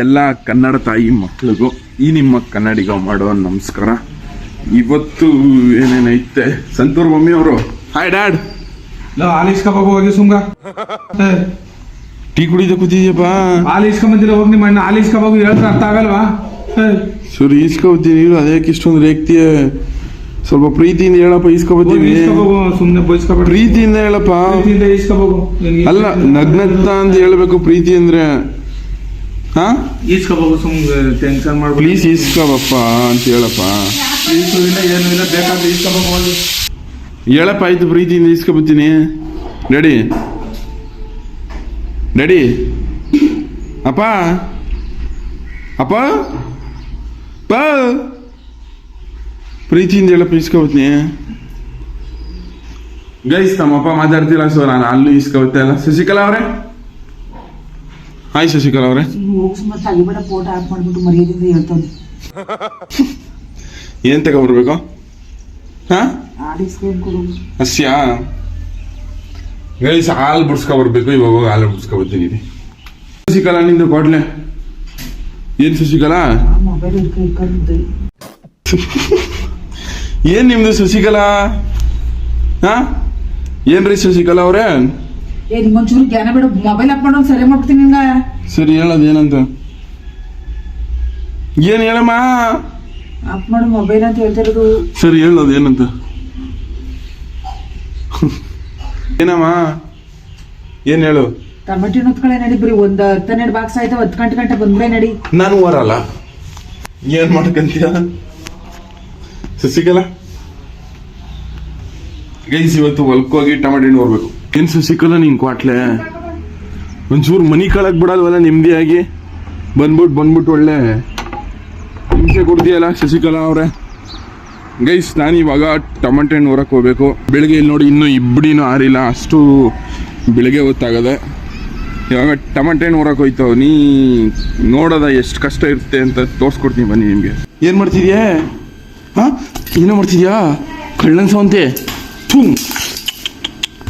ಎಲ್ಲ ಕನ್ನಡ ತಾಯಿ ಮಕ್ಳಿಗೂ ಈ ನಿಮ್ಮ ಕನ್ನಡಿಗ ಮಾಡೋ ನಮಸ್ಕಾರ. ಇವತ್ತು ಏನೇನೈತೆ? ಸಂತೂರ್ ಮಮ್ಮಿ ಅವರು. ಹಾಯ್ ಡ್ಯಾಡ್ ಲೋ ಹಾಲು ಇಸ್ಕೊಬೇಕು ಹೋಗಿ ಸುಮ್ಗ ಏ, ಟೀ ಕುಡಿದ ಕೂತಿದ್ಯಪ್ಪ. ಹಾಲು ಇಸ್ಕೊಂಬಂದಿಲ್ಲ ಹೋಗಿ ನಿಮ್ಮ ಅಣ್ಣ ಹಾಲು ಇಸ್ಕೊಬೇಕು ಹೇಳಿದ್ರೆ ಅರ್ಥ ಆಗಲ್ವಾ? ಸರಿ ಈಸ್ಕೊಬತ್ತೀನಿ ಅದೇ ಅದಕ್ಕೆ ಇಷ್ಟೊಂದು ರೇಕ್ತಿಯ? ಸ್ವಲ್ಪ ಪ್ರೀತಿಯಿಂದ ಹೇಳಪ್ಪ ಇಸ್ಕೊಬೇಕು ಸುಮ್ಮನೆ ಬೈಸ್ಕೊಬೇಡ್ರಿ ಪ್ರೀತಿಯಿಂದ ಹೇಳಪ್ಪ. ಪ್ರೀತಿಯಿಂದ ಇಸ್ಕೊಬೇಕು ಅಲ್ಲ ನಗ್ನಗ್ತ ಅಂತ ಹೇಳ್ಬೇಕು ಪ್ರೀತಿ ಅಂದ್ರೆ. ಹಾ? ಇಸ್ಕೊಬೇಕು ಸುಮ್ಗೆ ಟೆನ್ಷನ್ ಮಾಡ್ಬೇಕು ಪ್ಲೀಸ್ ಈಸ್ಕೊಬಪ್ಪ ಅಂತ ಹೇಳಪ್ಪ. ಪ್ಲೀಸು ಇಲ್ಲ ಏನು ಇಲ್ಲ ಬೇಕಾದ್ರೆ ಇಸ್ಕೊಬೇಕು ಹೋಗಿ. ಹೇಳಪ್ಪ ಆಯ್ತು ಪ್ರೀತಿಯಿಂದ ಈಸ್ಕೊಬತ್ತೀನಿ. ರೆಡಿ ರೆಡಿ ಅಪ್ಪ. ಅಪ್ಪ. ಪ ಪ್ರೀತಿಯಿಂದ ಹೇಳಪ್ಪ ಈಸ್ಕೊಬತ್ತೀನಿ. ಗೈಸ್ ನಮ್ಮಪ್ಪ ಮಾತಾಡ್ತಿಲ್ಲ ಸೊ ನಾನು ಅಲ್ಲೂ ಈಸ್ಕೊಬತ್ತೆ ಅಲ್ಲ. ಶಶಿಕಲಾ ಅವರೇ. ಹಾಯ್ ಶಶಿಕಲಾ ಅವರೇ. ಸುಮ್ಮನೆ ತಗಿಬೇಡ ಫೋಟೋ ಆಫ್ ಮಾಡ್ಬಿಟ್ಟು ಮರ್ಯಾದಿಂದ ಹೇಳ್ತಾನೆ ಏನ್ ತಗೊಬರ್ಬೇಕು ಹಾ? ಆಡಿಸ್ಕೊಂಡು ಕೊಡು. ಹಸ್ಯ? ಗೈಸ್ ಹಾಲು ಬಿಡ್ಸ್ಕೊ ಬರ್ಬೇಕು ಇವಾಗ ಹೋಗಿ ಹಾಲು ಬಿಡ್ಸ್ಕೊ ಬರ್ತೀನಿ ಶಶಿಕಲಾ ನಿಂದು ಕೊಡ್ಲೆ. ಏನ್ ಶಶಿಕಲಾ? ಮೊಬೈಲ್ ಹಿಡ್ಕೊಂಡು ಏನ್ ನಿಮ್ದು ಶಶಿಕಲಾ? ಹಾ? ಏನ್ರಿ ಶಶಿಕಲಾ ಅವ್ರೆ? ಏ ನಿಂಗೊಂಚೂರು ಜ್ಞಾನ ಬಿಡು ಮೊಬೈಲ್ ಆಫ್ ಮಾಡೋದು ಸರಿ ಮಾಡ್ಬಿಡ್ತೀನಿ ನಿಂಗ ಸರಿ ಹೇಳೋದು ಏನಂತ ಏನು ಹೇಳಮ್ಮ? ಅಪ್ ಮಾಡು ಮೊಬೈಲ್ ಅಂತ ಹೇಳ್ತಿರೋದು ಸರಿ ಹೇಳೋದು ಏನಂತ ಏನಮ್ಮ? ಏನು ಹೇಳು? ಟೊಮೆಟೊ ಹೊತ್ಕೊಳ್ಳೆ ನಡಿ ಬರೀ ಒಂದ್ ಹತ್ತನ್ನೆರಡು ಬಾಕ್ಸ್ ಆಯ್ತು ಹತ್ತು ಗಂಟೆ ಗಂಟೆ ಬಂದ್ರೆ ನಡಿ. ನಾನು ಬರಲ್ಲ ಏನ್ ಮಾಡ್ಕಂತೀಯ? ಶಶಿಕಲಾ ಗೈಸ್ ಇವತ್ತು ಹೊಲ್ಕೋಗಿ ಟಮಾಟಿ ಹಣ್ಣು ಬರ್ಬೇಕು ಏನ್ ಸಿಕ್ಕಲ್ಲ ನಿನ್ ಕ್ವಾಟ್ಲೆ? ಒಂಚೂರು ಮನಿ ಕಳಕ್ ಬಿಡಲ್ವಲ್ಲ ನೆಮ್ಮದಿಯಾಗಿ? ಬಂದ್ಬಿಟ್ಟು ಬಂದ್ಬಿಟ್ಟು ಒಳ್ಳೆ. ಹಿಂಸೆ ಕೊಡ್ತೀಯಲ್ಲ ಶಶಿಕಲಾ ಅವರೇ? ಗೈಸ್, ನಾನು ಇವಾಗ ಟಮಾಟೆ ಹಣ್ಣು ಹೊರಕ್ಕೆ ಹೋಗ್ಬೇಕು. ಬೆಳಿಗ್ಗೆ ಇಲ್ಲಿ ನೋಡಿ ಇನ್ನೂ ಇಬ್ಬಡಿನೂ ಆರಿಲ್ಲ, ಅಷ್ಟು ಬೆಳಗ್ಗೆ ಹೊತ್ತಾಗದೆ. ಇವಾಗ ಟಮಾಟೆ ಹಣ್ಣು ಹೊರಕ್ಕೆ ಹೋಯ್ತಾವ ನೀ ನೋಡೋದ ಎಷ್ಟು ಕಷ್ಟ ಇರುತ್ತೆ ಅಂತ ತೋರಿಸ್ಕೊಡ್ತೀನಿ ಬನ್ನಿ ನಿಮಗೆ. ಏನು ಮಾಡ್ತಿದ್ಯಾ? ಹಾಂ? ಏನೋ ಮಾಡ್ತಿದ್ಯಾ? ಕಳ್ಳನ್ ಸವಂತೆ. ಥೂ.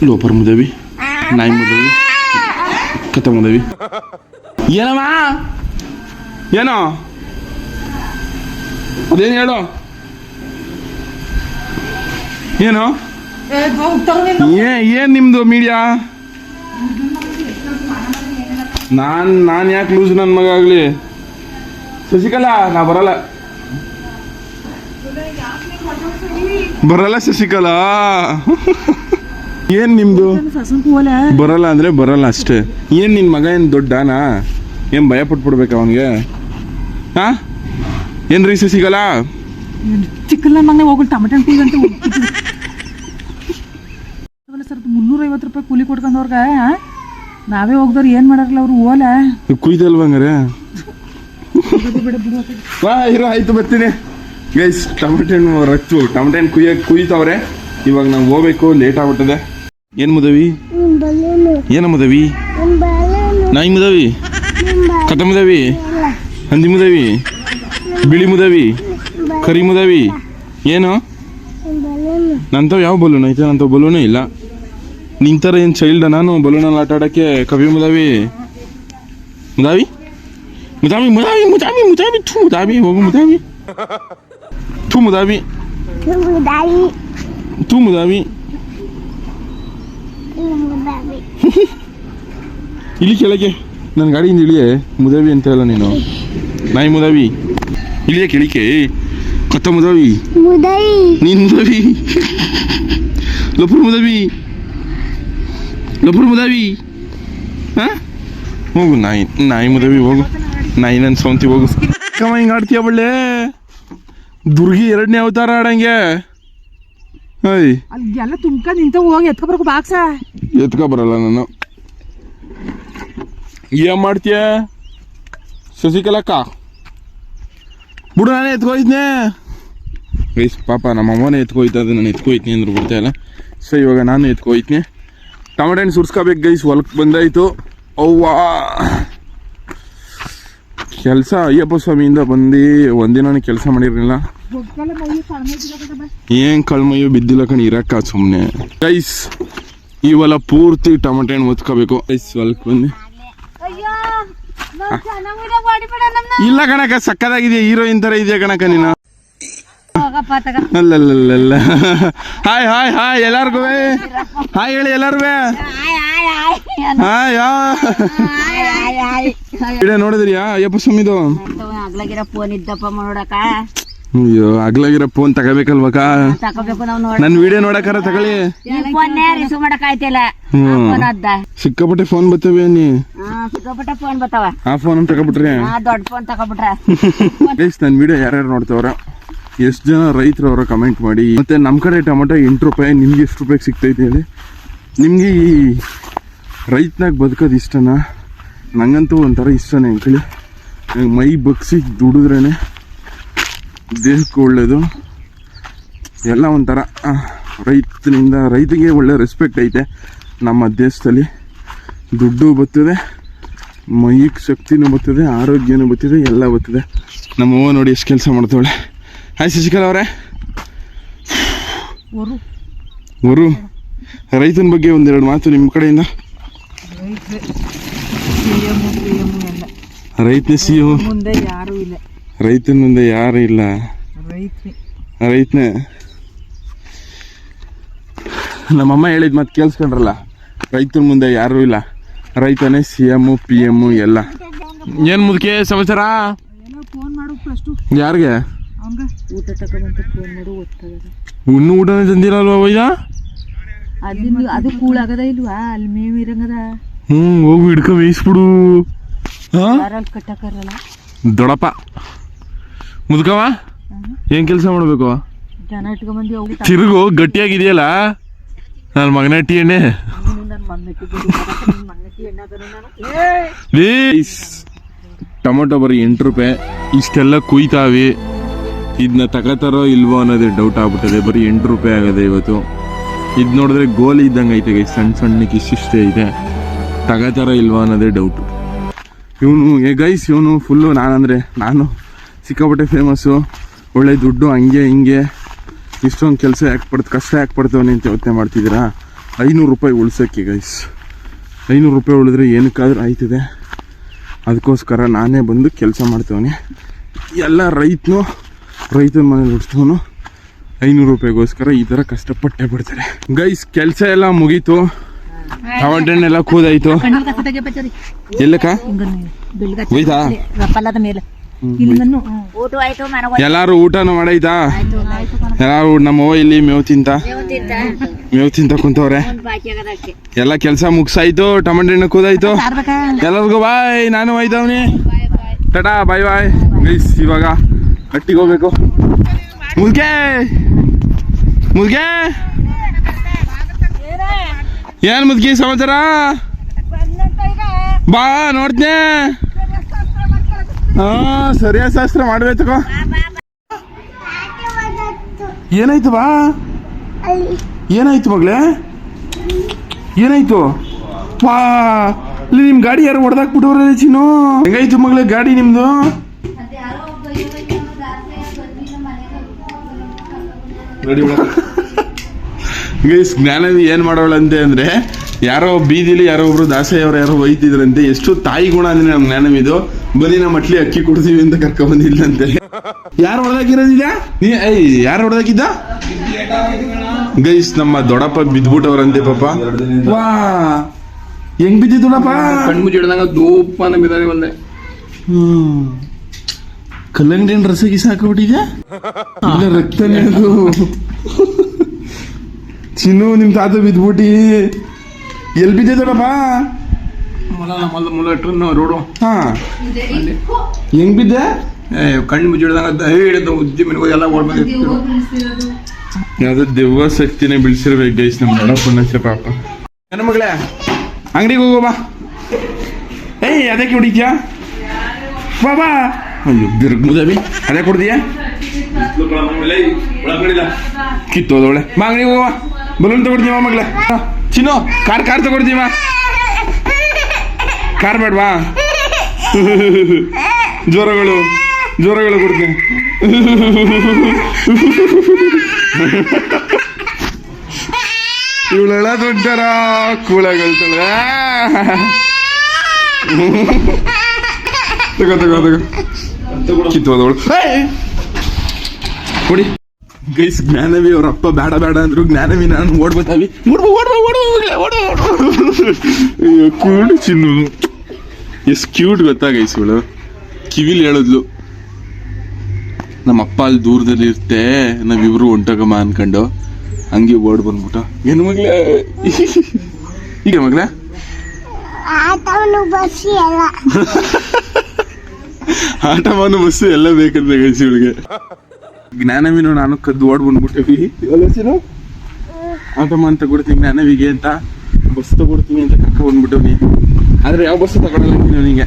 ಲೋಪರ್ ಮುದೇವಿ, ನಾಯಿ ಮುದೇವಿ ಕತೆ ಮುದೇವಿ. ಏನಮ್ಮ? ಏನೋ? ಅದೇನು ಹೇಳೋ? ಏನು? ಏ, ಏನು ನಿಮ್ದು ಮೀಡಿಯಾ ನಾನು, ನಾನ್ ಯಾಕೆ ಲೂಸ್ ನನ್ನ ಮಗ ಆಗಲಿ? ಶಶಿಕಲಾ, ನಾ ಬರಲ್ಲ. ಬರಲ್ಲ ಶಶಿಕಲಾ? ಏನ್ ನಿಮ್ದು? ಬರಲ್ಲ ಅಂದ್ರೆ ಬರಲ್ಲ ಅಷ್ಟೇ. ಏನ್ ನಿನ್ ಮಗ ಏನ್ ದೊಡ್ಡನಾ? ಏನ್ ಭಯ ಪಟ್ಬಿಡ್ಬೇಕು ಅವನಿಗೆ? ಹಾ? ರೀಸ ಸಿಗಲ್ಲ? ಚಿಕ್ಕಲ್ಲ ಮಗನೇ ಹೋಗಲ್ ಟಮಟೆ ಕುಯ್ದು ಅಂತ ಸರ್ ಮುನ್ನೂರ ಐವತ್ತು ರೂಪಾಯಿ ಕೂಲಿ ಕೊಟ್ಕೊಂಡವ್ರಗ ನಾವೇ ಹೋಗ್ದವ್ರು ಏನ್ ಮಾಡಾರಲ್ಲ ಅವರು ಓಲ? ಕುಯ್ದಲ್ವ ಹಂಗಾರೆ? ವಾ ಇರೋ ಆಯ್ತು ಬರ್ತೀನಿ. ಗೈಸ್ ಟಮಟೆ ಹಣ್ಣು ರಕ್ತು ಟಮಟೆ ಹಣ್ಣು ಕುಯ್ಯ ಕುಯ್ತವ್ರೆ. ಇವಾಗ ನಾವು ಹೋಗ್ಬೇಕು ಲೇಟ್ ಆಗ್ಬಿಟ್ಟದೆ. ಏನ್ ಮುದವಿ? ಏನ ಮುದವಿ? ನಾಯಿ ಮುದವಿ? ಕಥ ಮುದವಿ? ಹಂದಿ ಮುದವಿ? ಬಿಳಿ ಮುದವಿ? ಕರಿ ಮುದವಿ? ಏನು? ನಂತವ್ ಯಾವ ಬಲೂನ್? ಐತೆ ನಂತವ್ ಬಲೂನೇ ಇಲ್ಲ. ನಿಂತರ ಏನು ಚೈಲ್ಡ ನಾನು? ಬಲೂನಲ್ಲಿ ಆಟ ಆಡೋಕ್ಕೆ ಕವಿ ಮುದವಿ? ಮುದಾವಿ? ಮುದಾವಿ ಮುದಾವಿ ಮುದಾವಿ ಮುದಾವಿ ಥೂ ಮುದಾವಿ ಹೋಗು ಮುದಾವಿ. ಥೂ ಮುದಾವಿ. ಥೂ ಮುದಾವಿ. ಇಳಿ ಕೆಳಗೆ ನನ್ನ ಗಾಡಿಯಿಂದ ಇಳಿಯೇ ಮುದಾವಿ ಅಂತ ಹೇಳ ನೀನು ನಾಯಿ ಮುದಾವಿ ಇಳಿಯ ಕೆಳಿಕೆ ಕೊತ್ತ ಮುದಾವಿ ನೀನ್ ಮುದಾವಿ ಲಪುರ್ ಮುದಾವಿ ಲಪುರ್ ಮುದಾವಿ ಹಾ ಹೋಗು ನಾಯಿ ನಾಯಿ ಮುದವಿ ಹೋಗು ನಾಯಿ ನನ್ನ ಸೌಂತಿ ಹೋಗು ಕಮ್ಮ ಹಿಂಗೆ ಆಡ್ತೀಯ ಬಳ್ಳೆ ದುರ್ಗಿ ಎರಡನೇ ಅವತಾರ ಆಡಂಗೆ ಹೈ ಅಲ್ಲಿ ಎಲ್ಲ ತುಂಬ್ಕೊಂಡು ನಿಂತ ಹೋಗಿ ಎತ್ಕೊಬರ್ಕು ಬಾಕ್ಸ. ಎತ್ಕೊ ಬರಲ್ಲ ನಾನು. ಏನ್ ಮಾಡ್ತೀಯ? ಶಶಿಕಲಕ್ಕ ಬಿಡು ನಾನೇ ಎತ್ಕೊಯ್ತನೆ. ಗೈಸ್ ಪಾಪ ನಮ್ಮ ಅಮ್ಮನೇ ಎತ್ಕೊಯ್ತದೆ ನಾನು ಎತ್ಕೊಯ್ತೀನಿ ಅಂದ್ರೆ ಬಿಡ್ತಾ ಇಲ್ಲ ಸೊ ಇವಾಗ ನಾನು ಎತ್ಕೊಯ್ತೀನಿ. ಟೊಮೆಟೊ ಹಣ್ಣು ಸುರ್ಸ್ಕೋಬೇಕು ಗೈಸ್ ಹೊಲಕ್ಕೆ ಬಂದಾಯ್ತು. ಅವ್ವಾ. ಕೆಲಸ ಅಯ್ಯಪ್ಪ ಸ್ವಾಮಿಯಿಂದ ಬಂದು ಒಂದಿನ ಕೆಲಸ ಮಾಡಿರಲಿಲ್ಲ. ಏನ್ ಕಳ್ಮಯ್ಯೋ ಬಿದ್ದಿಲ್ಲ ಕಣ್ ಇರಕ್ಕ ಸುಮ್ನೆ. ಗೈಸ್ ಇವೆಲ್ಲ ಪೂರ್ತಿ ಟೊಮೆಟೊ ಹಣ್ಣು ಒತ್ಕೋಬೇಕು ಗೈಸ್ ಸ್ವಲ್ಪ ನಮ್ನ. ಇಲ್ಲ ಕಣಕ ಸಕ್ಕದಾಗಿದೆ ಹೀರೋಯಿನ್ ತರ ಇದೆಯಾ ಕಣಕ ನೀನು? ಅಲ್ಲಲ್ಲ ಹಾಯ್ ಹಾಯ್ ಹಾಯ್ ಎಲ್ಲಾರ್ಗು ಹಾಯ್ ಹೇಳಿ ಎಲ್ಲಾರ್ಗೂ ಹಾಯ್ ಹಾಯ್ ವಿಡಿಯೋ ನೋಡಿದ್ರಿಯಾ? ಅಯ್ಯಪ್ಪ ಸ್ವಾಮಿದು. ಆಗ್ಲಾಗಿರೋ ಫೋನ್ ಇದ್ದಪ್ಪ ನೋಡಕ ಅಯ್ಯೋ ಆಗ್ಲಾಗಿರೋ ಫೋನ್ ತಗೋಬೇಕಲ್ವಕ್ಕ ತಗೋಬೇಕು ನಾವು ನೋಡ ನನ್ ವಿಡಿಯೋ ನೋಡಕಾರ ತಗೊಳ್ಳಿ. ಈ ಫೋನ್ನೇ ರಿಸೀವ್ ಮಾಡಕ್ ಆಯ್ತಿಲ್ಲ. ಹ್ಮ್. ಫೋನ್ ಅದ್ದ. ಸಿಕ್ಕಾಪಟ್ಟೆ ಫೋನ್ ಬರ್ತವೆ ನೀ ಸಿಕ್ಕಾಪಟ್ಟೆ ಫೋನ್ ಬರ್ತಾವ ಆ ಫೋನ್ ತಗೊಬಿಟ್ರಿ? ದೊಡ್ಡ ಫೋನ್ ತಗೋಬಿಟ್ರ. ಗೈಸ್ ನನ್ನ ವಿಡಿಯೋ ಯಾರ್ಯಾರು ನೋಡ್ತಾವ್ರ ಎಷ್ಟು ಜನ ರೈತರು ಅವರ ಕಮೆಂಟ್ ಮಾಡಿ ಮತ್ತೆ ನಮ್ಮ ಕಡೆ ಟೊಮೆಟೊ ಎಂಟು ರೂಪಾಯಿ ನಿಮ್ಗೆ ಎಷ್ಟು ರೂಪಾಯಿಗೆ ಸಿಗ್ತೈತೆ ಹೇಳಿ. ನಿಮಗೆ ಈ ರೈತನಾಗ ಬದುಕೋದು ಇಷ್ಟನಾ? ನಂಗಂತೂ ಒಂಥರ ಇಷ್ಟನೇ ಅಂಕಳಿ ನಂಗೆ ಮೈ ಬಗ್ಸಿ ದುಡಿದ್ರೇ ದೇಹಕ್ಕೆ ಒಳ್ಳೆಯದು ಎಲ್ಲ ಒಂಥರ ರೈತನಿಂದ ರೈತಿಗೆ ಒಳ್ಳೆ ರೆಸ್ಪೆಕ್ಟ್ ಐತೆ. ನಮ್ಮ ದೇಶದಲ್ಲಿ ದುಡ್ಡು ಬರ್ತದೆ ಮೈಕ್ ಶಕ್ತಿನೂ ಬರ್ತದೆ ಆರೋಗ್ಯನೂ ಬರ್ತದೆ ಎಲ್ಲ ಬರ್ತದೆ. ನಮ್ಮ ಅವ್ವ ನೋಡಿ ಎಷ್ಟು ಕೆಲಸ ಮಾಡ್ತಾವಳೆ. ಹಾಯ್ ಶಶಿಕಲಾ ಅವರೇ. ಅವರು ರೈತನ ಬಗ್ಗೆ ಒಂದೆರಡು ಮಾತು ನಿಮ್ಮ ಕಡೆಯಿಂದ. ರೈತನ ಸಿ ಮುಂದೆ ಯಾರು ಇಲ್ಲ. ರೈತನ ಮುಂದೆ ಯಾರು ಇಲ್ಲ? ರೈತನೇ. ನಮ್ಮಮ್ಮ ಹೇಳಿದ್ ಮತ್ತೆ ಕೇಳಿಸ್ಕೊಂಡ್ರಲ್ಲ ರೈತನ ಮುಂದೆ ಯಾರೂ ಇಲ್ಲ. ರೈತನೇ ಸಿ ಎಮ್ಮು ಪಿ ಎಮ್ಮು ಎಲ್ಲ. ಏನು ಮುದುಕೆ ಸಮಾಚಾರ? ಏನೋ ಫೋನ್ ಮಾಡು ಫಸ್ಟು ಯಾರಿಗೆ? ಇನ್ನು ಊಟ ಹ್ಮ್ ಊಟನೇ ತಂದಿರಲ್ವ ಅದು ಕೂಳಾಗದ ಇಲ್ವಾ? ಅಲ್ಲಿ ಮೇವು ಇರಂಗದ. ಹ್ಞೂ ಹೋಗಿ ಹಿಡ್ಕೊ ಕಟ್ಟಕರಲ್ಲ. ದೊಡಪ್ಪ. ಮುದುಕವ ಏನ್ ಕೆಲಸ ಮಾಡ್ಬೇಕು? ತಿರುಗು ಗಟ್ಟಿಯಾಗಿದೆಯಲ್ಲ? ನನ್ನ ಮಗನ ಟಿ ಎಣ್ಣೆ. ಟೊಮೊಟೊ ಬರೀ ಎಂಟು ರೂಪಾಯಿ. ಇಷ್ಟೆಲ್ಲ ಕುಯ್ತಾವಿ. ಇದನ್ನ ತಗೋತಾರೋ ಇಲ್ವೋ ಅನ್ನೋದೇ ಡೌಟ್ ಆಗ್ಬಿಟ್ಟಿದೆ. ಬರೀ ಎಂಟು ರೂಪಾಯಿ ಆಗದೆ ಇವತ್ತು. ಇದು ನೋಡಿದ್ರೆ ಗೋಲಿ ಇದ್ದಂಗೆ ಐತೆ ಗೈಸ್. ಸಣ್ಣ ಸಣ್ಣಕ್ಕೆ ಇಷ್ಟಿಷ್ಟೇ ಇದೆ ತಗೋತಾರೋ ಇಲ್ವೋ ಅನ್ನೋದೇ ಡೌಟು ಇವನು ಏ ಗೈಸ್ ಇವನು ಫುಲ್ಲು ನಾನಂದರೆ ನಾನು ಸಿಕ್ಕಾಪಟ್ಟೆ ಫೇಮಸ್ಸು ಒಳ್ಳೆ ದುಡ್ಡು ಹಂಗೆ ಹಿಂಗೆ. ಇಷ್ಟೊಂದು ಕೆಲಸ ಯಾಕೆ ಪಡ್ತು ಕಷ್ಟ ಯಾಕೆ ಪಡ್ತವನೆ ಅಂತ ಯೋಚನೆ ಮಾಡ್ತಿದ್ದೀರಾ? ಐನೂರು ರೂಪಾಯಿ ಉಳ್ಸೋಕ್ಕೆ ಗೈಸ್ ಐನೂರು ರೂಪಾಯಿ ಉಳಿದ್ರೆ ಏನಕ್ಕಾದ್ರೂ ಆಯ್ತದೆ. ಅದಕ್ಕೋಸ್ಕರ ನಾನೇ ಬಂದು ಕೆಲಸ ಮಾಡ್ತವನೆ. ಎಲ್ಲ ರೈತನು ರೈತನ ಮನೇಲಿ ಹುಡ್ತವನು ಐನೂರು ರೂಪಾಯಿಗೋಸ್ಕರ ಈ ಥರ ಕಷ್ಟಪಟ್ಟೆ ಬಿಡ್ತಾರೆ. ಗೈಸ್ ಕೆಲಸ ಎಲ್ಲ ಮುಗೀತು. ಟಮಾಟೆಣ್ಣೆಲ್ಲ ಕೂದಾಯ್ತು. ಎಲ್ಲಕ್ಕ? ಹೋಯ್ತಾ? ಎಲ್ಲಾರು ಊಟನೂ ಮಾಡೈತಾ ಎಲ್ಲಾರು ನಮ್ಮವ್ವ ಇಲ್ಲಿ ಮೇವು ತಿಂತ? ಮೇವು ತಿಂತ. ಕುಂತವ್ರೆ? ಎಲ್ಲ ಕೆಲಸ ಮುಗ್ಸಾಯ್ತು ಟಮಾಟೆ ಹಣ್ಣು ಕೂದಾಯ್ತು. ಎಲ್ಲರಿಗೂ ಬಾಯ್ ನಾನು ಒಯ್ದವ್ನಿ. ಟಟಾ ಬಾಯ್ ಬಾಯ್. ಗೈಸ್ ಇವಾಗ ಹಟ್ಟಿಗೆ ಹೋಗ್ಬೇಕು. ಮುದ್ಗೆ ಮುದ್ಗೆ ಏನ್ ಮುದ್ಗಿ ಸಮಾಚಾರ? ಬಾ ನೋಡ್ತೀನಿ. ಹಾ ಸರಿಯಾದ ಶಾಸ್ತ್ರ ಮಾಡ್ಬೇಕು ಏನಾಯ್ತು ಬಾ? ಏನಾಯ್ತು ಮಗಳೇ? ಏನಾಯ್ತು? ಪಾ ಇಲ್ಲಿ ನಿಮ್ಮ ಗಾಡಿ ಯಾರು ಹೊಡೆದಾಕ್ಬಿಟ್ಟವ್ರೆ ಚಿನ್ನು. ಹೆಂಗಾಯ್ತು ಮಗಳೇ ಗಾಡಿ ನಿಮ್ದು? ಗೈಸ್ ಜ್ಞಾನ ಏನ್ ಮಾಡೋಳಂತೆ ಅಂದ್ರೆ ಯಾರೋ ಬೀದಿಲಿ ಯಾರೋ ಒಬ್ರು ದಾಸೆಯವರು ಯಾರೋ ಒಯ್ತಿದ್ರಂತೆ ಎಷ್ಟು ತಾಯಿ ಗುಣ ಅಂದ್ರೆ ನಮ್ ಜ್ಞಾನವಿದು ಬರೀ ನಮ್ಮ ಮಟ್ಲಿ ಅಕ್ಕಿ ಕೊಡ್ತೀವಿ ಅಂತ ಕರ್ಕೊಂಡ್ ಬಂದಿಲ್ಲಂತೆ ಯಾರು ಹೊಡೆದಾಕಿರೋದಿಲ್ಲ ನೀ ಐ ಯಾರು ಹೊಡೆದಾಕಿದ್ದ? ಗೈಸ್ ನಮ್ಮ ದೊಡ್ಡಪ್ಪ ಬಿದ್ಬಿಟ್ಟವ್ರಂತೆ ಪಾಪ. ವಾ ಹೆಂಗ್ ಬಿದ್ದಿದ್ದು ನಪ್ಪ ಕಣ್ಣು ಮುಚ್ಚಿಡ್ದಂಗ ದೂಪನ ಬಿದ್ದಾನೆ ಬಂದೆ ಹ್ಮ್. ಕಲ್ಲಂಗಡಿ ಹಣ್ಣು ರಸ ಗೀಸ ಹಾಕ್ಬಿಟ್ಟಿದ್ಯಾ ಇಲ್ಲ ರಕ್ತನೇ ಅದು. ಚಿನ್ನು ನಿಮ್ ತಾತ ಬಿದ್ಬಿಟ್ಟಿ. ಎಲ್ಲಿ ಬಿದ್ದೆ ದೊಡ್ಡಪ್ಪ ಮೊಲ ಮೊಲ ಮೊಲ ಇಟ್ರು ರೋಡು. ಹಾ. ಹೆಂಗ್ ಬಿದ್ದೆ? ಕಣ್ಣು ಮುಚ್ಚಿಡ್ದಂಗ ಹಿಡಿದು ಉಜ್ಜಿ ಮನೆಗೆ ಎಲ್ಲ ಓಡ್ಬೇಕು ಯಾವ್ದು ದೆವ್ವ ಶಕ್ತಿನೇ ಬಿಡಿಸಿರ್ಬೇಕು ಗೈಸ್ ನಮ್ಮ ದೊಡ್ಡಪ್ಪನ ಪಾಪ. ನನ್ನ ಮಗಳೇ? ಅಂಗಡಿಗೆ ಹೋಗೋ ಬಾ. ಏಯ್ ಅದಕ್ಕೆ ಹೊಡಿದ್ಯಾ ಬಾ ಬಾ. ಅಯ್ಯೋ ಬಿರ್ಗುದವಿ ಅದೇ ಕುಡ್ದಿಯಾ ಕಿತ್ತೋದವಳೆ ಬಾ ಅಂಗಡಿಗೆ ಹೋಗುವ ಬಲೂನ್ ತಗೊಡ್ತೀವ ಮಗಳೇ? ಚಿನ್ನು, ಕಾರ್ ಕಾರ್ ತಗೊಡ್ತೀವ ಕಾರ್ ಬೇಡವಾ? ಜ್ವರಗಳು ಜ್ವರಗಳು ಕೊಡ್ತೀನಿ. ಇವಳೆಲ್ಲ ದೊಡ್ಡರ ಕೂಳಗಳ್ತಾಳೆ ತಗೋ ತಗೋ ತಗೋ. ಕಿತ್ತೋದವಳು. ಕೊಡಿ. ಗೈಸ್ ಜ್ಞಾನವಿ ಅವ್ರ ಅಪ್ಪ ಬೇಡ ಬೇಡ ಅಂದ್ರು ಜ್ಞಾನವಿ ನಾನು ಓಡ್ಬೋದಾವಿ ಓಡ್ಬ ಓಡ್ಬ ಓಡ್ಬ ಕೂಡು ಚಿನ್ನು ಎಸ್ ಕ್ಯೂಟ್ ಗೊತ್ತಾ ಗೈಸ್ ಇವಳು? ಕಿವಿಲಿ ಹೇಳಿದ್ಲು. ನಮ್ಮ ಅಪ್ಪ ಅಲ್ಲಿ ದೂರದಲ್ಲಿ ಇರ್ತೆ ನಾವಿಬ್ರು ಹೊಂಟೋಗಮ್ಮ ಅನ್ಕೊಂಡು ಹಂಗೆ ಓಡ್ ಬಂದ್ಬಿಟ್ಟ. ಏನು ಮಗ್ಲೇ? ಈಗ ಮಗ್ಲೇ? ಆಟವನ್ನು ಬಸ್ಸು ಎಲ್ಲ ಬೇಕಂತ ಗೈಸ್ ಇವಳಿಗೆ. ಜ್ಞಾನವಿನು ನಾನು ಕದ್ದು ಓಡ್ ಬಂದ್ಬಿಟ್ಟಿವಿ. ಯೋಲಸಿನು ಆಟಮ್ಮ ಅಂತ ಜ್ಞಾನವಿಗೆ ಅಂತ. ಬಸ್ ತಗೊಡ್ತೀನಿ ಅಂತ ಕಕ್ಕ ಬಂದ್ಬಿಟ್ಟವ್ನಿ. ಆದ್ರೆ ಯಾವ ಬಸ್ ತಗೊಳಲ್ಲ ನನಗೆ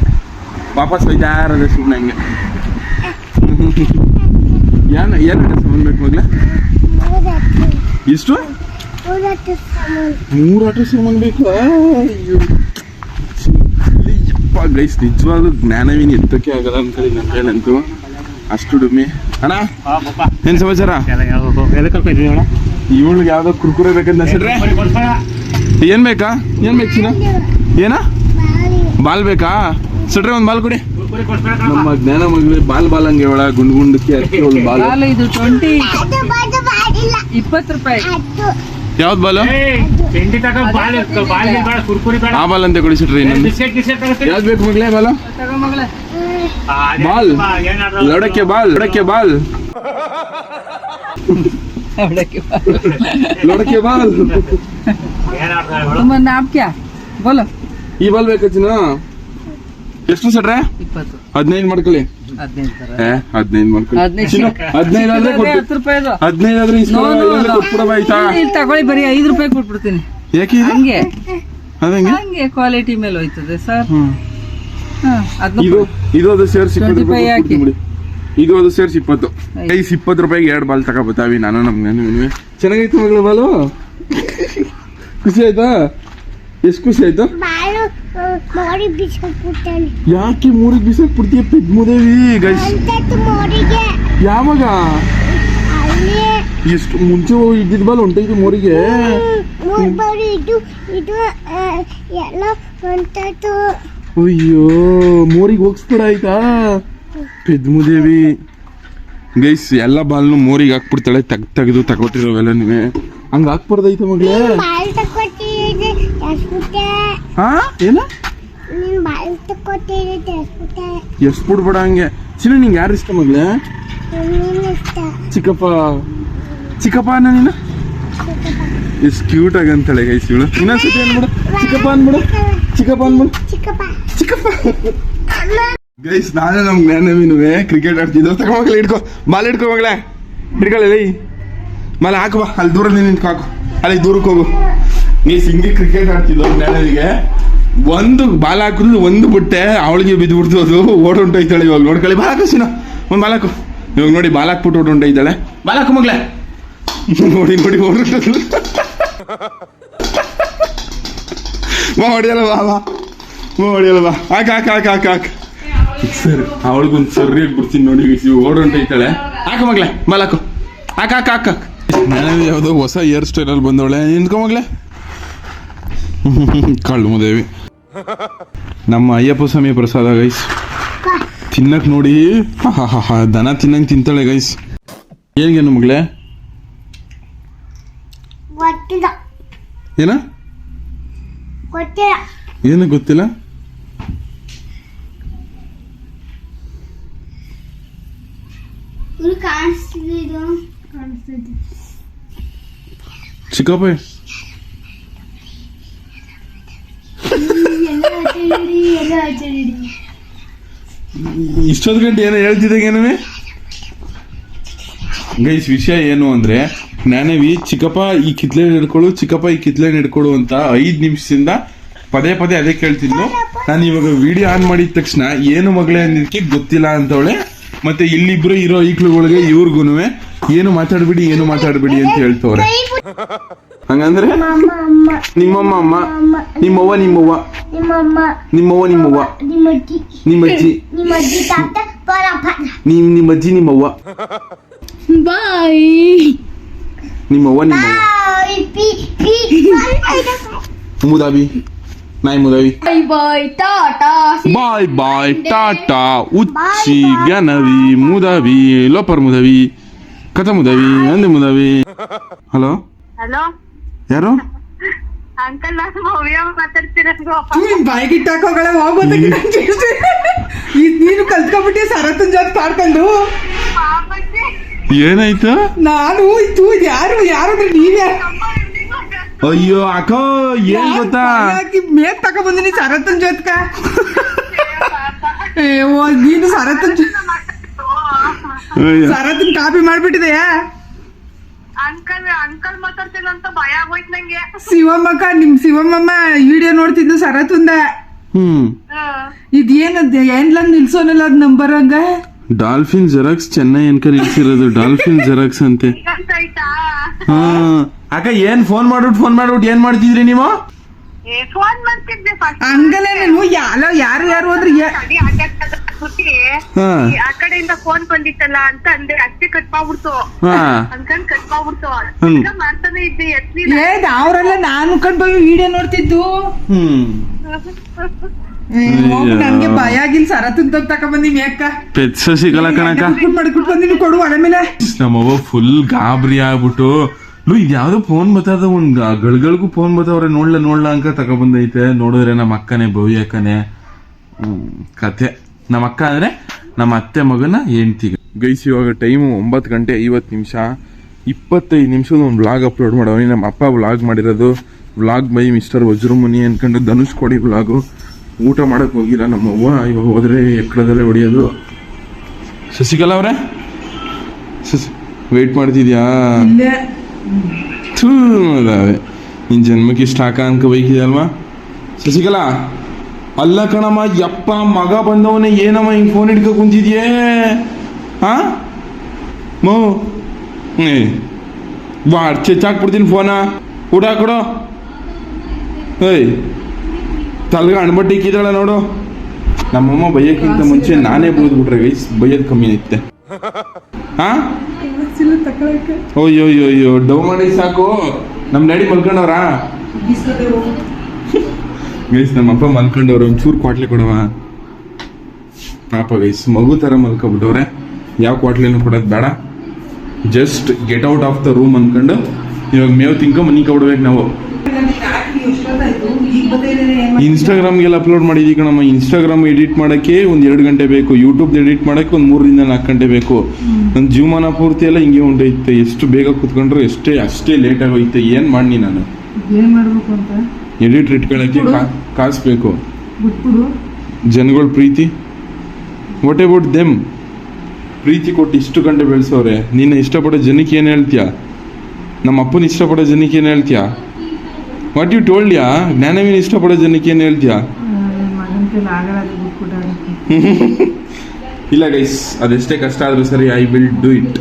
ವಾಪಸ್ ಒಯ್ದಾರದ ಸುಮ್ಮನೆ ಹಂಗೆ. ಏನು ಏನು ಸಂಬಂಧ ಬೇಕು ಮಗ್ಲ? ಇಷ್ಟು? ಮೂರು ಆಟೋ ಸಾಮಾನು ಬೇಕು ಯಪ್ಪ ಗೈಸ್, ನಿಜವಾಗ್ಲೂ ಜ್ಞಾನವಿನ ಎತ್ತಕ್ಕೆ ಆಗಲ್ಲ ಅಂತ ನನ್ನ ಅಷ್ಟು ಡುಮ್ಮಿ ಅಣ್ಣ? ಏನ್ ಸಮಾಚಾರ? ಇವಳಿಗೆ ಯಾವ್ದೋ ಕುರ್ಕುರೆ ಬೇಕಂತ ಅನ್ಸಿದ್ರೆ? ಏನ್ ಬೇಕಾ? ಏನ್ ಬೇಕು ಚೀನಾ ಏನ? ಬಾಲ್ ಬೇಕಾ? ಸಟ್ರೆ ಒಂದ್ ಬಾಲ್ ಕೊಡಿ. ನಮ್ಮ ಜ್ಞಾನ ಮಗಳು ಬಾಲ್ ಬಾಲ್ ಹಂಗೆ ಒಳ ಗುಂಡ್ ಗುಂಡಕ್ಕೆ ಅಕ್ಕಿ ಅವಳು ಬಾಲ್. ಇದು ಟ್ವೆಂಟಿ. ಇಪ್ಪತ್ತು ರೂಪಾಯಿ. ಯಾವ್ದು ಬಾಲು? ಆ ಬಾಲ್ ಅಂತ ಕೊಡಿ ಸಿಟ್ರಿ ಇನ್ನೊಂದು. ಬಿಸ್ಕೆಟ್ ಗಿಸ್ಕೆಟ್ ತಗೋತೀರಿ ಯಾವ್ದು ಬೇಕು ಮಗಳೇ ಬಾಲು? ಬಾಲ್. ಲಡಕ್ಕೆ ಬಾಲ್ ಲಡಕ್ಕೆ ಬಾಲ್. ಲಡಕ್ಕೆ ಬಾಲ್. ಕ್ಯಾ बोलो ಈ ಬಾಲ್ ಬೇಕಾ ಚಿನ್ನ ಎಷ್ಟು ಸಟ್ರೆ ಇಪ್ಪತ್ತು. ಹದಿನೈದು ಮಾಡ್ಕೊಳ್ಳಿ. ಹದಿನೈದು ತರ ಏ ಹದಿನೈದು ಮಾಡ್ಕೊಳ್ಳಿ. ಹದಿನೈದು. ಚಿನ್ನ ಹದಿನೈದು ಆದ್ರೆ ಕೊಟ್ಟು ಹತ್ತು ರೂಪಾಯಿದು ಹದಿನೈದು ಆದ್ರೆ. ಕೊಟ್ಬಿಡವ ಆಯ್ತಾ? ಇಲ್ಲಿ ತಗೊಳ್ಳಿ ಬರೀ ಐದು ರೂಪಾಯಿ ಕೊಟ್ಬಿಡ್ತೀನಿ. ಯಾಕೆ ಇದು? ಹಂಗೆ. ಅದಂಗೆ ಹಂಗೆ? ಕ್ವಾಲಿಟಿ ಮೇಲೆ ಹೋಯ್ತದೆ ಸರ್. ಹ್ಮ್. ಇದು ಇದು ಅದು ಸೇರ್ಸಿ ಇಪ್ಪತ್ತು 25 ರೂಪಾಯಿ ಹಾಕಿ. ಕೊಟ್ಬಿಡಿ. ಇದು ಅದು ಸೇರ್ಸಿ ಇಪ್ಪತ್ತು. ಐಸ್ ಇಪ್ಪತ್ತು ರೂಪಾಯಿಗೆ ಎರಡು ಬಾಲ್ ತಗೋಬತ್ತಾವಿ ನಾನು ನಮ್ಗೆ ನೆನವಿ. ಚೆನ್ನಾಗೈತೆ ಮಗಳು ಬಾಲು? ಖುಷಿ ಆಯ್ತಾ? ಎಷ್ಟು ಖುಷಿ ಆಯ್ತು? ಯಾಕೆ ಮೂರಿಗೆ ಬಿಸಾಕ್ ಬಿಡ್ತೀಯ ಪೆದ್ಮುದೇವಿ ಗೈಸ್? ಅಂತದ್ದು ಮೋರಿಗೆ ಯಾವಾಗ ಎಷ್ಟು ಮುಂಚೆ ಇದ್ದಿದ್ ಬಾಲ್ ಹೊಂಟೈತಿ ಮೂರಿಗೆ ಇದು ಇದು ಎಲ್ಲ ಅಯ್ಯೋ ಮೋರಿಗೆ ಹೋಗ್ಸ್ಬಿಡ ಆಯ್ತಾ? ಪೆದ್ಮುದೇವಿ ಗೈಸ್ ಎಲ್ಲ ಬಾಲ್ನು ಮೋರಿಗೆ ಹಾಕ್ಬಿಡ್ತಾಳೆ ತೆಗ್ ತೆಗೆದು ತಗೋತಿರೋವೆಲ್ಲ ನೀವೇ ಹಂಗ ಹಾಕ್ಬಾರ್ದೈತೆ ಮಗಳೇ? ಹಾ? ಏನ? ಎಷ್ಟು ಬಿಡ್ಬೇಡ ಹಂಗೆ. ಚಿನ್ನ ನಿಂಗೆ ಯಾರು ಇಷ್ಟ ಮಗಳೇ? ನೀನ್ ಇಷ್ಟ. ಚಿಕ್ಕಪ್ಪ. ಚಿಕ್ಕಪ್ಪ ಅನ್ನ ನೀನು? ಎಷ್ಟು ಕ್ಯೂಟ್ ಆಗಂತಾಳೆ ಅಂತಾಳೆ ಗೈಸ್ ಇವಳು. ಇನ್ನೊಂದ್ಸತಿ ಅನ್ಬಿಡು ಚಿಕ್ಕಪ್ಪ ಅನ್ಬಿಡು ಚಿಕ್ಕಪ್ಪ ಅನ್ಬಿಡು ಚಿಕ್ಕಪ್ಪ. ಗೈಸ್ ನಾನು ನಮ್ ಜ್ಞಾನವಿನುವೆ ಕ್ರಿಕೆಟ್ ಆಡ್ತಿದ್ದೋ. ತಗೋ ಮಗಳೇ ಹಿಡ್ಕೊ. ಬಾಲ್ ಹಿಡ್ಕೊ ಮಗಳೇ ಹಿಡ್ಕೊಳ್ಳಿ ಮಲೆ ಹಾಕು ಬಾ. ಅಲ್ಲಿ ದೂರ ನಿಂತ್ಕೊ ಹಾಕು. ಅಲ್ಲಿ ದೂರಕ್ಕೆ ಹೋಗು. ಗೈಸ್ ಹಿಂಗೆ ಕ್ರಿಕೆಟ್ ಆಡ್ತಿದ್ದೋ ಜ್ಞಾನವಿಗೆ ಒಂದು ಬಾಲ್ ಹಾಕಿದ್ರು ಒಂದು ಬುಟ್ಟೆ ಅವಳಿಗೆ ಬಿದ್ದು ಬಿಡ್ತು ಅದು ಓಡ್ ಹೊಂಟೋಯ್ತಾಳೆ ಇವಾಗ. ನೋಡ್ಕೊಳ್ಳಿ ಬಾಲ್ ಹಾಕು ಸಿನ. ಒಂದು ಬಾಲ್ ಹಾಕು. ಇವಾಗ ನೋಡಿ ಬಾಲ್ ಹಾಕ್ಬಿಟ್ಟು ಓಡ್ ಹೊಂಟೋಯ್ತಾಳೆ ಬಾಲ್ ಹಾಕು ಮಗಳೇ ನೋಡಿ ನೋಡಿ ಓಡ್ ಬಾ ಹೊಡಿಯಲ್ಲ ಬಾ ಬಾ. ಹೊಡಿಯಲ್ಲ ಬಾ ಹಾಕ ಹಾಕ ಹಾಕ ಹಾಕ ಹಾಕ. ಸರಿ ಅವಳಿಗೊಂದು ಸರಿಯಾಗಿ ಬಿಡ್ತೀನಿ ನೋಡಿ ಓಡೋಂಟೈತಾಳೆ ಹಾಕ ಮಗ್ಲೆ ಮಲಾಕು ಹಾಕ. ಹಾಕ ಹಾಕ ನಾನು ಯಾವುದೋ ಹೊಸ ಹೇರ್ ಸ್ಟೈಲಲ್ಲಿ ಬಂದವಳೆ. ನಿಂತ್ಕೊ ಮಗ್ಲೆ. ಕಳ್ಳು ದೇವಿ ನಮ್ಮ ಅಯ್ಯಪ್ಪ ಸ್ವಾಮಿ ಪ್ರಸಾದ ಗೈಸ್ ತಿನ್ನಕ್ ನೋಡಿ. ಹಾ ಹಾ ಹಾ ದನ ತಿನ್ನಂಗ್ ತಿಂತಾಳೆ ಗೈಸ್ ಏನ್ಗೇನು ಮಗ್ಲೆ? ಏನ? ಏನು ಗೊತ್ತಿಲ್ಲ? ಇದು ಕಾಣಿಸ್ತಿದೆ ಇದು. ಕಾಣಿಸ್ತಿದೆ ಚಿಕ್ಕಪ್ಪ. ಎಲ್ಲ ಇಷ್ಟೊತ್ತು ಗಂಟೆ ಏನೋ ಹೇಳ್ತಿದ್ದಾಗೇನೇ ಗೈಸ್ ವಿಷಯ ಏನು ಅಂದ್ರೆ ಜ್ಞಾನವಿ ಚಿಕ್ಕಪ್ಪ ಈ ಕಿತ್ಲೆ ಹಿಡ್ಕೊಳ್ಳು ಚಿಕ್ಕಪ್ಪ ಈ ಕಿತ್ಲೆ ಹಿಡ್ಕೊಳ್ಳು ಅಂತ ಐದು ನಿಮಿಷದಿಂದ ಪದೇ ಪದೇ ಅದೇ ಕೇಳ್ತಿದ್ಲು. ನಾನು ಇವಾಗ ವಿಡಿಯೋ ಆನ್ ಮಾಡಿದ ತಕ್ಷಣ ಏನು ಮಗಳೇ ಅನ್ನೋದಕ್ಕೆ ಗೊತ್ತಿಲ್ಲ ಅಂತವಳೆ ಮತ್ತೆ ಇಲ್ಲಿಬ್ರು ಇರೋ ಈಕ್ಳುಗಳಿಗೆ ಇವ್ರಿಗೂನು ಏನು ಮಾತಾಡ್ಬಿಡಿ ಏನು ಮಾತಾಡ್ಬಿಡಿ ಅಂತ ಹೇಳ್ತವ್ರೆ. ಹಂಗಂದ್ರೆ ಅಮ್ಮ ಅಮ್ಮ. ನಿಮ್ಮಮ್ಮ ಅಮ್ಮ ನಿಮ್ಮವ್ವ ನಿಮ್ಮವ್ವ. ನಿಮ್ಮವ್ವ ನಿಮ್ಮವ್ವ. ನಿಮ್ಮಜ್ಜಿ. ನಿಮ್ಮ ಅಜ್ಜಿ ನಿಮ್ಮ ಅಜ್ಜಿ ತಾತ ಬರಪ್ಪ ನಿಮ್ ನಿಮ್ಮ ಅಜ್ಜಿ ನಿಮ್ಮವ್ವ. ಬಾಯ್. ನಿಮ್ಮವ್ವ ನಿಮ್ಮವ್ವ. ಬಾಯ್ ಪಿ ಪಿ ಮುದಾಬಿ. ನಾಯಿ ಮುದವಿ bye bye tata bye bye tata ಉಚ್ಚಿ ಗನವಿ ಮುದವಿ ಲೋಪರ್ ಮುದವಿ ಕಥ ಮುದವಿ ಅಂದೆ ಮುದವಿ ಹಲೋ ಹಲೋ ಯಾರು? ಅಂಕಲ್ ನಾನು ಭವ್ಯ ಮಾತಾಡ್ತಿರೋದು ನಿನ್ ಬಾಯಿಗೆ ಕಲ್ತ್ಕೊಂಡ್ಬಿಟ್ಟಿ ಸರತನ್ ಜೊತೆ ಪಾಪಕ್ಕೆ. ಏನಾಯ್ತು? ನಾನು ಇತ್ತು ಯಾರು ಯಾರು ನೀವೇ ಅಯ್ಯೋ ಅಕ್ಕೋ ಏನ್ ಗೊತ್ತಾ? ಮೇಕ್ ತಕ ಬಂದಿನಿ ಸರತನ್ ಜೊತ್ಕ? ಏ, ಓ, ನೀನು ಸರತನ್. ಸರತನ್ ಕಾಪಿ ಮಾಡ್ಬಿಟ್ಟಿದೆ. ಅಂಕಲ್ ಅಂಕಲ್ ಮಾತಾಡ್ತಿಲ್ಲ ಅಂತ ಭಯ ಆಗೋಯ್ತು ನಂಗೆ. ಶಿವಮ್ಮಕ್ಕ ನಿಮ್ ಶಿವಮ್ಮಮ್ಮ ವಿಡಿಯೋ ನೋಡ್ತಿದ್ದು ಸರತುಂದ. ಹ್ಮ್. ಇದೇನದ್ ಏನ್ಲಂಗ್ ನಿಲ್ಸೋನಲ್ಲ ಅದ್ ನಂಬರ್ ಹಂಗ? ಡಾಲ್ಫಿನ್ ಜೆರಾಕ್ಸ್ ಚೆನ್ನೈ ಅನ್ಕ ನಿಲ್ಸಿರೋದು ಡಾಲ್ಫಿನ್ ಜೆರಾಕ್ಸ್ ಅಂತೆ. ಅಂತ ಹಾ. ಅಕ್ಕ ಏನ್ ಫೋನ್ ಮಾಡ್ಬಿಟ್ಟು ಫೋನ್ ಮಾಡ್ಬಿಟ್ಟು ಏನ್ ಮಾಡ್ತಿದ್ರಿ ನೀವು? ಫೋನ್ ಮಾಡ್ತಿದ್ದೆ ಫಸ್ಟ್ ಹಂಗಲ್ಲ ನೀನು ಯಾರು ಯಾರು ಯಾರು ಅಂದ್ರೆ ಯಾ- ಅಡಿ ಆಟ ಸುತ್ತಿ ಹಾ. ಆ ಕಡೆಯಿಂದ ಫೋನ್ ಬಂದಿತ್ತಲ್ಲ ಅಂತ ಅಂದೆ ಅಷ್ಟೇ ಕಟ್ ಮಾಡ್ಬಿಡ್ತು. ಹಾ. ಅನ್ಕೊಂಡ್ ಕಟ್ ಮಾಡ್ಬಿಡ್ತು. ಹ್ಮ್. ಈಗ ಮಾಡ್ತಾನೆ ಇದ್ದೆ ಎತ್ಲಿಲ್ಲ. ಏ ಅವರೆಲ್ಲ ನಾನು ಕಂಡು ಬಂದು ವಿಡಿಯೋ ನೋಡ್ತಿದ್ದು. ಹ್ಮ್. ಏ, ಹೋಗು, ನನ್ಗೆ ಭಯ ಆಗಿಲ್ಲ ಸರತನ್ ತಕೊಂಬಂದಿ ಮೇಕ್ಕ ಪೆತ್ಸ ಸಿಗಲ್ಲ ಕಣಕ ಮಾಡ್ಕೊಂಡು ಬಂದಿನಿ ಕೊಡು ಒಲೆ ಮೇಲೆ ನಮ್ಮವ್ವ ಫುಲ್ ಗಾಬರಿ ಆಗ್ಬಿಟ್ಟು ಲೂ, ಇದು ಯಾವುದೋ ಫೋನ್ ಬತ್ತದ ಒಂದು ಗಳಿಗಳಿಗೂ ಫೋನ್ ಬತ್ತವ್ರೆ, ನೋಡ್ಲ ನೋಡ್ಲ ಅಂಕ ತಗೊಬಂದೈತೆ. ನೋಡಿದ್ರೆ ನಮ್ಮ ಅಕ್ಕನೇ, ಭವ್ಯ ಅಕ್ಕನೇ ಕತೆ. ನಮ್ಮ ಅಕ್ಕ ಅಂದ್ರೆ ನಮ್ಮ ಅತ್ತೆ ಮಗನ ಹೆಂಡ್ತಿಗೆ ಗೈಸ್, ಇವಾಗ ಟೈಮು ಒಂಬತ್ತು ಗಂಟೆ ಐವತ್ತು ನಿಮಿಷ. ಇಪ್ಪತ್ತೈದು ನಿಮಿಷದ ಒಂದು ವ್ಲಾಗ್ ಅಪ್ಲೋಡ್ ಮಾಡವನಿ ನಮ್ಮ ಅಪ್ಪ ವ್ಲಾಗ್ ಮಾಡಿರೋದು. ವ್ಲಾಗ್ ಬೈ ಮಿಸ್ಟರ್ ವಜ್ರಮುನಿ ಅನ್ಕೊಂಡು ಧನುಷ್ ಕೊಡಿ ವ್ಲಾಗು ಊಟ ಮಾಡಕ್ಕೆ ಹೋಗಿಲ್ಲ, ನಮ್ಮ ಅವ್ವ ಇವಾಗ ಹೋದ್ರೆ ಎಕ್ಕಡದಲ್ಲೇ ಹೊಡಿಯೋದು. ಶಶಿಕಲಾ ಅವರೇ? ಶಶಿ ವೆಯ್ಟ್ ಮಾಡ್ತಿದ್ಯಾ? ಅದಾವೆ ನಿನ್ ಜನ್ಮಕ್ಕೆ ಇಷ್ಟ ಹಾಕ ಅನ್ಕ ಬೈಕಿದೆ ಅಲ್ವಾ ಅಲ್ಲ ಕಣಮ್ಮ ಯಪ್ಪ ಮಗ ಬಂದವನೇ ಏನಮ್ಮ ಹಿಂಗ್ ಫೋನ್ ಹಿಡ್ಕೊ ಕುಂತಿದ್ಯೇ? ಹಾ ಮೋ, ಏ ಬಾ ಚೆಚ್ಚಾಕ್ಬಿಡ್ತೀನಿ ಫೋನ ಊಟ ಕೊಡೋ ಏಯ್, ತಲ್ಗ ಅಣ್ಬಟ್ಟಿ ಇಕ್ಕಿದಾಳ ನೋಡು. ನಮ್ಮಮ್ಮ ಬೈಯಕ್ಕಿಂತ ಮುಂಚೆ ನಾನೇ ಬೈದ್ಬಿಟ್ರೆ ಗೈಸ್ ಬೈಯೋದು ಕಮ್ಮಿ ಐತೆ. ಹಾ? ಅಯ್ಯೋ ಡೌ ಮಾಡಿ ಸಾಕು. ನಮ್ಮ ಡ್ಯಾಡಿ ಮಲ್ಕೊಂಡವ್ರಾ? ಗೈಸ್ ನಮ್ಮ ಅಪ್ಪ ಮಲ್ಕೊಂಡವ್ರು ಒಂಚೂರು ಕ್ವಾಟ್ಲೆ ಕೊಡವ. ಪಾಪ ಗೈಸ್ ಮಗು ಥರ ಮಲ್ಕೊಬಿಟ್ಟವ್ರೆ. ಯಾವ ಕ್ವಾಟ್ಲೆನೂ ಕೊಡೋದು ಬೇಡ. Just get out of the room ಅನ್ಕೊಂಡು ಇವಾಗ ಮೇವು ತಿಂಕ ಮನಿ ಕೊಡ್ಬೇಕು ನಾವು. ಇನ್ಸ್ಟಾಗ್ರಾಮ್ಗೆಲ್ಲ ಅಪ್ಲೋಡ್ ಮಾಡಿದೀವಿ ಕಣಮ್ಮ ಇನ್ಸ್ಟಾಗ್ರಾಮ್ ಎಡಿಟ್ ಮಾಡಕ್ಕೆ ಒಂದು ಎರಡು ಗಂಟೆ ಬೇಕು ಯೂಟ್ಯೂಬ್ ಎಡಿಟ್ ಮಾಡೋಕ್ಕೆ ಒಂದು ಮೂರರಿಂದ ನಾಲ್ಕು ಗಂಟೆ ಬೇಕು. ನನ್ನ ಜೀವಮಾನ ಪೂರ್ತಿ ಎಲ್ಲ ಹಿಂಗೆ ಹೊಂಟೈತೆ ಎಷ್ಟು ಬೇಗ ಕೂತ್ಕೊಂಡ್ರು ಎಷ್ಟೇ ಅಷ್ಟೇ ಲೇಟ್ ಹೋಯ್ತೆ ಏನು ಮಾಡಿ ನಾನು? ಏನು ಮಾಡ್ಬೇಕು ಅಂತ? ಎಡಿಟ್ ಇಟ್ಕೊಳ್ಳೋಕ್ಕೆ ಕಾ- ಕಾಸು ಬೇಕು. ಜನಗಳ ಪ್ರೀತಿ? ವಾಟ್ ಅಬೌಟ್ ದೆಮ್ ಪ್ರೀತಿ ಕೊಟ್ಟು ಇಷ್ಟು ಗಂಟೆ ಬೆಳೆಸೋರೆ ನೀನು ಇಷ್ಟಪಡೋ ಜನಕ್ಕೆ ಏನು ಹೇಳ್ತೀಯಾ? ನಮ್ಮ ಅಪ್ಪನ ಇಷ್ಟಪಡೋ ಜನಕ್ಕೆ ಏನು ಹೇಳ್ತೀಯ? ವಾಟ್ ಯು ಟೋಲ್ಡ್ಯಾ ಜ್ಞಾನವೇನು ಇಷ್ಟಪಡೋ ಜನಕ್ಕೆ ಏನು ಹೇಳ್ತೀಯಾ? ಇಲ್ಲ ಗೈಸ್ ಅದೆಷ್ಟೇ ಕಷ್ಟ ಆದರೂ ಸರಿ I will do it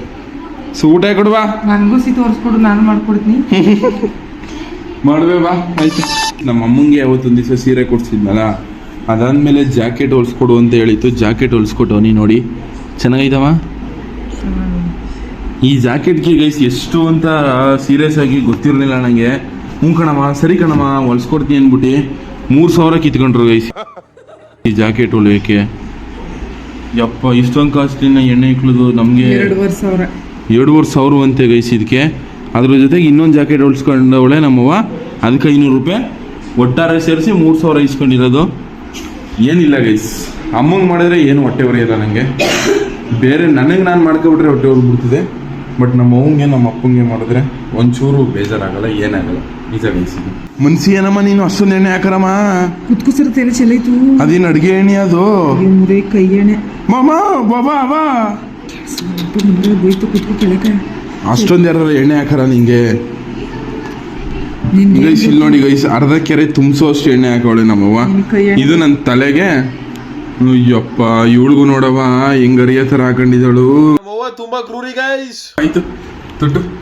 so ಊಟ ಕೊಡುವಾ? ನನಗೂ ಸಿ ತೋರಿಸ್ಕೊಡು ನಾನು ಮಾಡ್ಕೊಡ್ತೀನಿ. ಮಾಡುವೆ ಬಾ ಆಯ್ತು. ನಮ್ಮ ಅಮ್ಮಂಗೆ ಯಾವತ್ತೊಂದು ದಿವಸ ಸೀರೆ ಕೊಡ್ಸಿದ್ನಲ್ಲ ಅದಾದ್ಮೇಲೆ ಜಾಕೆಟ್ ಹೊಲ್ಸ್ಕೊಡು ಅಂತ ಹೇಳಿತ್ತು. ಜಾಕೆಟ್ ಹೊಲ್ಸ್ಕೊಟ್ಟು ನೀ ನೋಡಿ. ಚೆನ್ನಾಗೈತವ ಈ ಜಾಕೆಟ್ಗೆ ಗೈಸ್ ಎಷ್ಟು ಅಂತ ಸೀರಿಯಸ್ ಆಗಿ ಗೊತ್ತಿರಲಿಲ್ಲ ನನಗೆ ಹ್ಞೂ ಕಣಮ್ಮ ಸರಿ ಕಣಮ್ಮ ಹೊಲ್ಸ್ಕೊಡ್ತೀನಿ ಅಂದ್ಬಿಟ್ಟು ಮೂರು ಸಾವಿರ ಕಿತ್ಕೊಂಡ್ರು ಗೈಸ್ ಈ ಜಾಕೆಟ್ ಹೊಲಿಯೋಕ್ಕೆ. ಯಪ್ಪ ಇಷ್ಟೊಂದು ಕಾಸ್ಟ್ಲಿನ ಎಣ್ಣೆ ಇಕ್ಳದು ನಮಗೆ ಎರಡುವರೆ ಸಾವಿರ. ಎರಡೂವರೆ ಸಾವಿರ ಅಂತೆ ಗೈಸ್ ಇದಕ್ಕೆ ಅದ್ರ ಜೊತೆಗೆ ಇನ್ನೊಂದು ಜಾಕೆಟ್ ಹೊಲ್ಸ್ಕೊಂಡವಳೆ ನಮ್ಮವ್ವ. ಅದಕ್ಕೆ ಐನೂರು ರೂಪಾಯಿ ಒಟ್ಟಾರೆ ಸೇರಿಸಿ ಮೂರು ಸಾವಿರ ಇಸ್ಕೊಂಡಿರೋದು. ಏನಿಲ್ಲ ಗೈಸ್ ಅಮ್ಮಂಗೆ ಮಾಡಿದ್ರೆ ಏನು ಹೊಟ್ಟೆ ಬರೆಯಲ್ಲ ನನಗೆ ಬೇರೆ ನನಗೆ ನಾನು ಮಾಡ್ಕೊಬಿಟ್ರೆ ಹೊಟ್ಟೆ ಹೋಗ್ಬಿಡ್ತಿದೆ ಬಟ್ ನಮ್ಮ ಅವಂಗೆ ನಮ್ಮ ಅಪ್ಪಂಗೆ ಮಾಡಿದ್ರೆ ಒಂಚೂರು ಬೇಜಾರಾಗಲ್ಲ ಏನಾಗಲ್ಲ. ಮನ್ಸಿ ಏನಮ್ಮ ನೀನು ಅಷ್ಟೊಂದು ಎಣ್ಣೆ ಹಾಕರಮ್ಮ. ಕುತ್ಕುಸಿರ್ತೇನೆ ಚೆಲ್ಲೈತು ಅದೇನು ಅಡುಗೆ ಎಣ್ಣೆ ಅದು? ಮುರೇ ಕೈ ಎಣ್ಣೆ? ಮಾಮ ಬಾಬಾ ಮುಂದೆ ಕುತ್ಕೋ ಕೆಳಕ ಅಷ್ಟೊಂದು ಯಾರು ಎಣ್ಣೆ ಹಾಕರ ನಿಂಗೆ? ನಿನ್ ಗೈಸ್ ಇಲ್ಲಿ ನೋಡಿ ಗೈಸ್ ಅರ್ಧ ಕೆರೆ ತುಂಬಿಸೋ ಅಷ್ಟು ಎಣ್ಣೆ ಹಾಕೋಳೆ ನಮ್ಮವ್ವ. ನಿನ್. ಇದು ನನ್ನ ತಲೆಗೆ. ಅಯ್ಯಪ್ಪ ಇವಳಿಗೂ ನೋಡವ ಹೆಂಗ್ ಅರಿಯ ತರ ಹಾಕೊಂಡಿದ್ದಾಳು. ತುಂಬಾ ಕ್ರೂರಿ ಗೈಸ್. ಆಯ್ತು ತೊಟ್ಟು.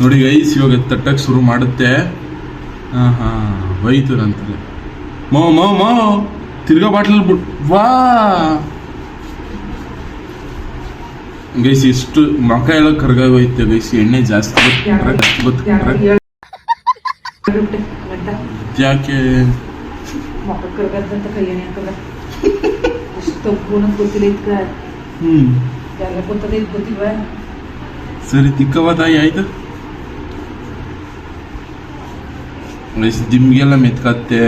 ನೋಡಿ ಐಸ್ ಇವಾಗ ತಟ್ಟಕ್ಕೆ ಶುರು ಮಾಡುತ್ತೆ. ಹಾ ಹಾ ಹೋಯ್ತು ನನ್ನ ತಲೆ ಮೋ ಮೋ ಮೋ ತಿರ್ಗಾ ಬಾಟ್ಲಲ್ಲಿ ಬಿಟ್ ವಾ. ಗೈಸಿ ಇಷ್ಟು ಮಕ ಎಲ್ಲ ಕರ್ಗೋಯ್ತು ಗೈಸಿ ಎಣ್ಣೆ ಜಾಸ್ತಿ ಯಾಕೆ? ಹ್ಮ್. ಸರಿ ತಿಕ್ಕವಾದ ತಾಯಿ ಆಯ್ತು? ಗೈಸ್ ದಿಮ್ಗೆಲ್ಲ ಮೆತ್ಕತ್ತೆ.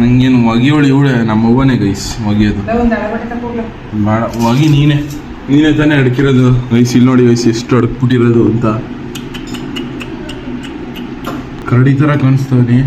ನಂಗೇನು ಒಗಿಯೋಳು ಇವಳೆ ನಮ್ಮ ಅವ್ವನೇ ಗೈಸ್ ಒಗಿಯೋದು ಬೇಡ ಒಗಿ ನೀನೆ. ನೀನೇ ತಾನೇ ಅಡ್ಕಿರೋದು. ಗೈಸ್ ಇಲ್ಲಿ ನೋಡಿ ಗೈಸ್ ಎಷ್ಟು ಅಡ್ಕ್ಬಿಟ್ಟಿರೋದು ಅಂತ. ಕರಡಿ ಥರ ಕಾಣಿಸ್ತವ ನೀ